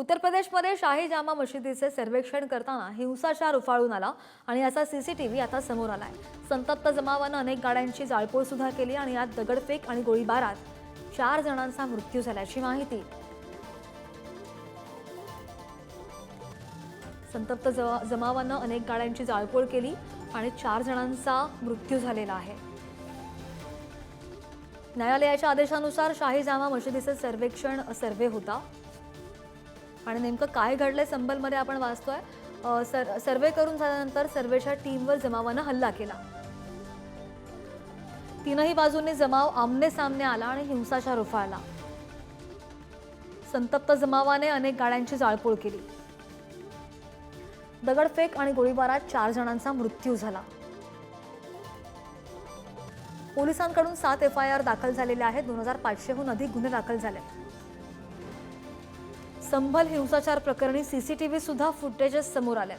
उत्तर प्रदेशमध्ये शाही जामा मशिदीचे सर्वेक्षण करताना हिंसाचार उफाळून आला आणि याचा सीसीटीव्ही आता समोर आलाय. संतप्त जमावानं अनेक गाड्यांची जाळपोळ सुद्धा केली आणि यात दगडफेक आणि गोळीबारात चार जणांचा मृत्यू झाल्याची माहिती. संतप्त जमा- जमावानं अनेक गाड्यांची जाळपोळ केली आणि चार जणांचा मृत्यू झालेला आहे. न्यायालयाच्या आदेशानुसार शाही जामा मशिदीचे सर्वेक्षण सर्वे होता. आणि नेमकं काय घडलंय संबलमध्ये आपण वाचतोय. सर सर्वे करून झाल्यानंतर सर्वेच्या टीमवर जमावानं हल्ला केला. तीनही बाजूंनी जमाव आमने सामने आला आणि हिंसाचार उफाळला. संतप्त जमावाने अनेक गाड्यांची जाळपोळ केली. दगडफेक आणि गोळीबारात चार जणांचा मृत्यू झाला. पोलिसांकडून सात एफ आय आर दाखल झालेले आहेत. दोन हजार पाचशेहून अधिक गुन्हे दाखल झाले. संभल हिंसाचार प्रकरणी सीसीटीव्ही सुद्धा फुटेजेस समोर आले